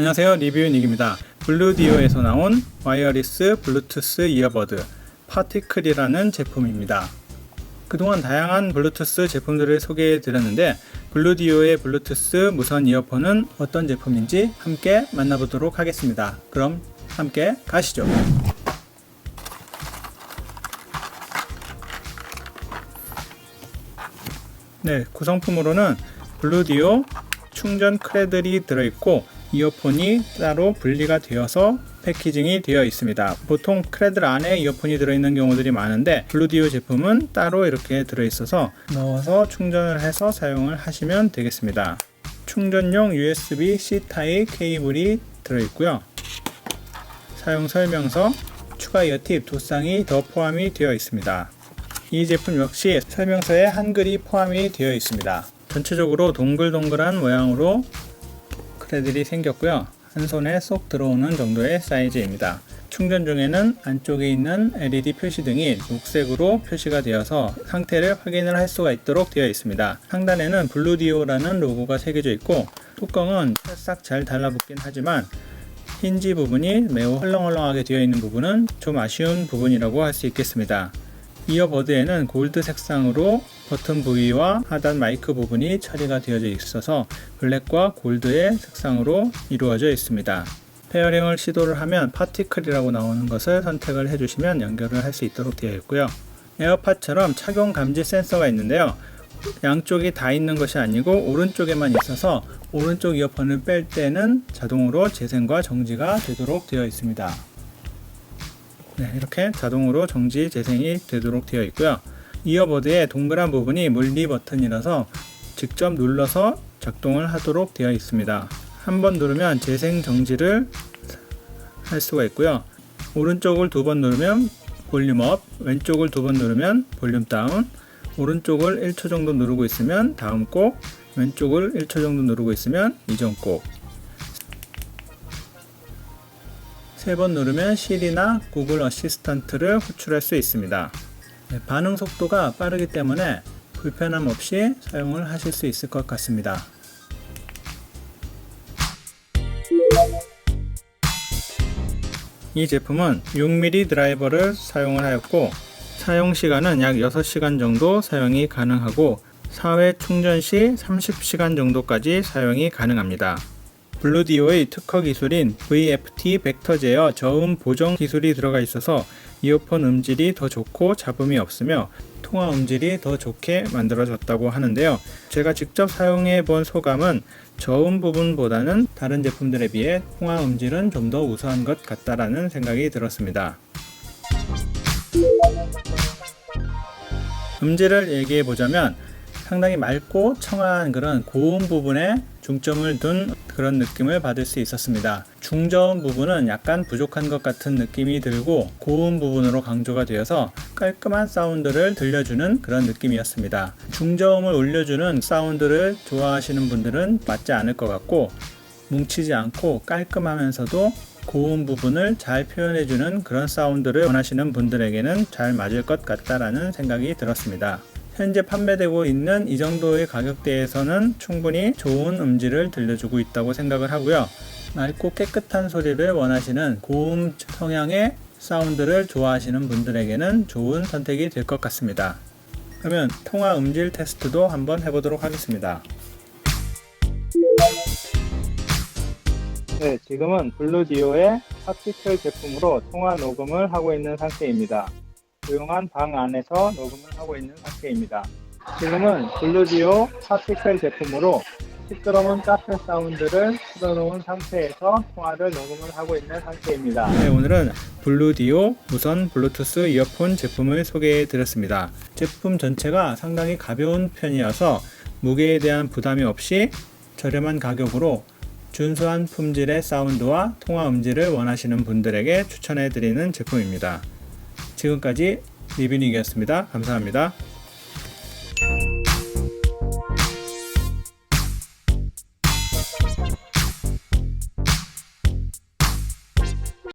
안녕하세요. 리뷰닉입니다. 블루디오에서 나온 와이어리스 블루투스 이어버드 파티클이라는 제품입니다. 그동안 다양한 블루투스 제품들을 소개해 드렸는데 블루디오의 블루투스 무선 이어폰은 어떤 제품인지 함께 만나보도록 하겠습니다. 그럼 함께 가시죠. 네 구성품으로는 블루디오 충전 크레들이 들어있고 이어폰이 따로 분리가 되어서 패키징이 되어 있습니다. 보통 크레들 안에 이어폰이 들어있는 경우들이 많은데 블루디오 제품은 따로 이렇게 들어있어서 넣어서 충전을 해서 사용을 하시면 되겠습니다. 충전용 USB-C 타입 케이블이 들어있고요. 사용 설명서, 추가 이어팁 두 쌍이 더 포함이 되어 있습니다. 이 제품 역시 설명서에 한글이 포함이 되어 있습니다. 전체적으로 동글동글한 모양으로 크레들이 생겼고요. 한 손에 쏙 들어오는 정도의 사이즈입니다. 충전 중에는 안쪽에 있는 LED 표시등이 녹색으로 표시가 되어서 상태를 확인을 할 수가 있도록 되어 있습니다. 상단에는 블루디오라는 로고가 새겨져 있고 뚜껑은 싹 잘 달라붙긴 하지만 힌지 부분이 매우 헐렁헐렁하게 되어 있는 부분은 좀 아쉬운 부분이라고 할 수 있겠습니다. 이어버드에는 골드 색상으로 버튼 부위와 하단 마이크 부분이 처리가 되어져 있어서 블랙과 골드의 색상으로 이루어져 있습니다. 페어링을 시도를 하면 파티클이라고 나오는 것을 선택을 해주시면 연결을 할 수 있도록 되어 있고요. 에어팟처럼 착용 감지 센서가 있는데요. 양쪽이 다 있는 것이 아니고 오른쪽에만 있어서 오른쪽 이어폰을 뺄 때는 자동으로 재생과 정지가 되도록 되어 있습니다. 네, 이렇게 자동으로 정지 재생이 되도록 되어 있고요. 이어버드의 동그란 부분이 물리 버튼이라서 직접 눌러서 작동을 하도록 되어 있습니다. 한번 누르면 재생 정지를 할 수가 있고요. 오른쪽을 두 번 누르면 볼륨 업, 왼쪽을 두 번 누르면 볼륨 다운, 오른쪽을 1초 정도 누르고 있으면 다음 곡, 왼쪽을 1초 정도 누르고 있으면 이전 곡, 세 번 누르면 실이나 구글 어시스턴트를 호출할 수 있습니다. 네, 반응 속도가 빠르기 때문에 불편함 없이 사용을 하실 수 있을 것 같습니다. 이 제품은 6mm 드라이버를 사용을 하였고 사용 시간은 약 6시간 정도 사용이 가능하고 4회 충전 시 30시간 정도까지 사용이 가능합니다. 블루디오의 특허 기술인 VFT 벡터 제어 저음 보정 기술이 들어가 있어서 이어폰 음질이 더 좋고 잡음이 없으며 통화 음질이 더 좋게 만들어졌다고 하는데요. 제가 직접 사용해 본 소감은 저음 부분보다는 다른 제품들에 비해 통화 음질은 좀 더 우수한 것 같다라는 생각이 들었습니다. 음질을 얘기해 보자면 상당히 맑고 청아한 그런 고음 부분에 중점을 둔 그런 느낌을 받을 수 있었습니다. 중저음 부분은 약간 부족한 것 같은 느낌이 들고 고음 부분으로 강조가 되어서 깔끔한 사운드를 들려주는 그런 느낌이었습니다. 중저음을 올려주는 사운드를 좋아하시는 분들은 맞지 않을 것 같고 뭉치지 않고 깔끔하면서도 고음 부분을 잘 표현해주는 그런 사운드를 원하시는 분들에게는 잘 맞을 것 같다라는 생각이 들었습니다. 현재 판매되고 있는 이 정도의 가격대에서는 충분히 좋은 음질을 들려주고 있다고 생각을 하고요. 맑고 깨끗한 소리를 원하시는 고음 성향의 사운드를 좋아하시는 분들에게는 좋은 선택이 될 것 같습니다. 그러면 통화 음질 테스트도 한번 해보도록 하겠습니다. 네, 지금은 블루디오의 파티클 제품으로 통화 녹음을 하고 있는 상태입니다. 조용한 방 안에서 녹음을 하고 있는 상태입니다. 지금은 블루디오 파티클 제품으로 시끄러운 카페 사운드를 틀어놓은 상태에서 통화를 녹음을 하고 있는 상태입니다. 네, 오늘은 블루디오 무선 블루투스 이어폰 제품을 소개해 드렸습니다. 제품 전체가 상당히 가벼운 편이어서 무게에 대한 부담이 없이 저렴한 가격으로 준수한 품질의 사운드와 통화 음질을 원하시는 분들에게 추천해 드리는 제품입니다. 지금까지 리뷰닉이었습니다. 감사합니다.